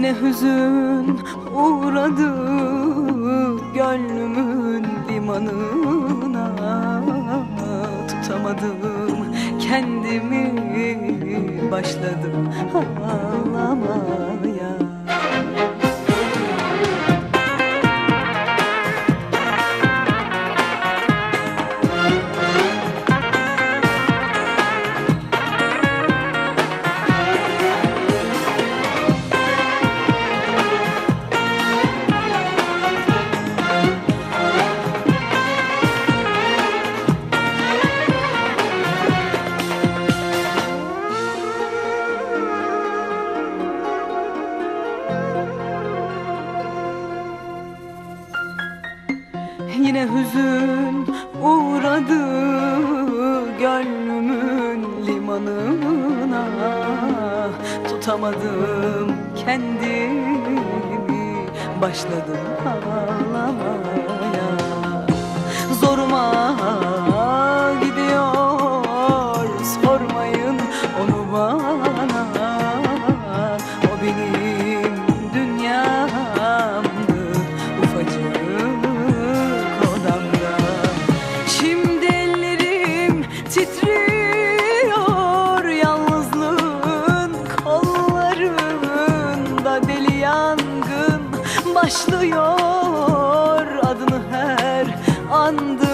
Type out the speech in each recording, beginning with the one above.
Yine hüzün uğradı gönlümün limanına. Tutamadım kendimi başladım ağlamaya Yine hüzün uğradı gönlümün limanına. Tutamadım kendimi başladım ağlamaya başlıyor adını her andığımda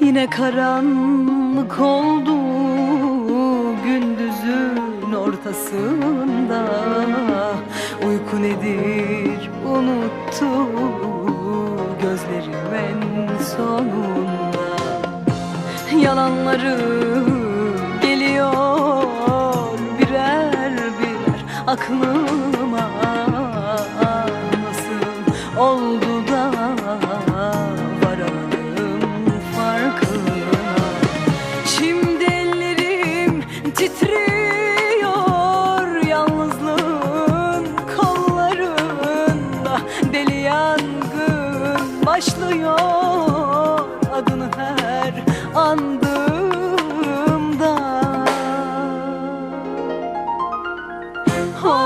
Yine karanlık oldu gündüzün ortasında. Uyku nedir unuttu gözlerim en sonunda. Yalanları geliyor birer birer aklım başlıyor adını her andığımda. O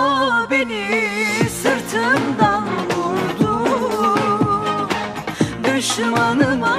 beni sırtımdan vurdu düşmanıma